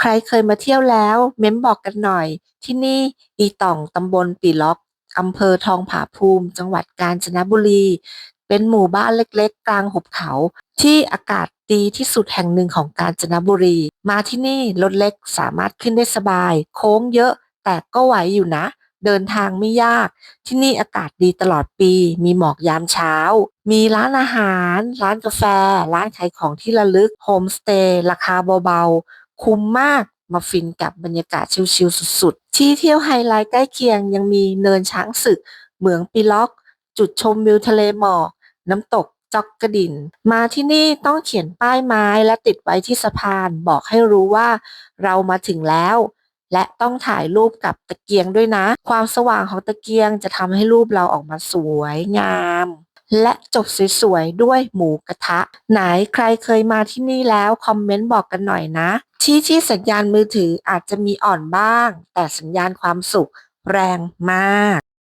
ใครเคยมาเที่ยวแล้ว เม้มบอกกันหน่อย ที่นี่อีต่องตำบลปีล็อกอำเภอทองผาภูมิ จังหวัดกาญจนบุรี เป็นหมู่บ้านเล็กๆ กลางหุบเขา ที่อากาศดีที่สุดแห่งหนึ่งของกาญจนบุรี มาที่นี่รถเล็กสามารถขึ้นได้สบาย โค้งเยอะแต่ก็ไหวอยู่นะ เดินทางไม่ยาก ที่นี่อากาศดีตลอดปี มีหมอกยามเช้า มีร้านอาหาร ร้านกาแฟ ร้านขายของที่ระลึกโฮมสเตย์ราคาเบาๆ คุ้มมากมาฟินกับบรรยากาศชิลๆสุดๆ ที่เที่ยวไฮไลท์ใกล้เคียงยังมีเนินช้างศึก เหมืองปีล็อก จุดชมวิวทะเลหมอก น้ำตกจอกกระดิน มาที่นี่ต้องเขียนป้ายไม้และติดไว้ที่สะพานบอกให้รู้ว่าเรามาถึงแล้ว และต้องถ่ายรูปกับตะเกียงด้วยนะ ความสว่างของตะเกียงจะทำให้รูปเราออกมาสวยงาม และจบสวยๆด้วยหมูกระทะ ไหนใครเคยมาที่นี่แล้วคอมเมนต์บอกกันหน่อยนะ ชี้ที่สัญญาณมือถืออาจจะมีอ่อนบ้าง แต่สัญญาณความสุขแรงมาก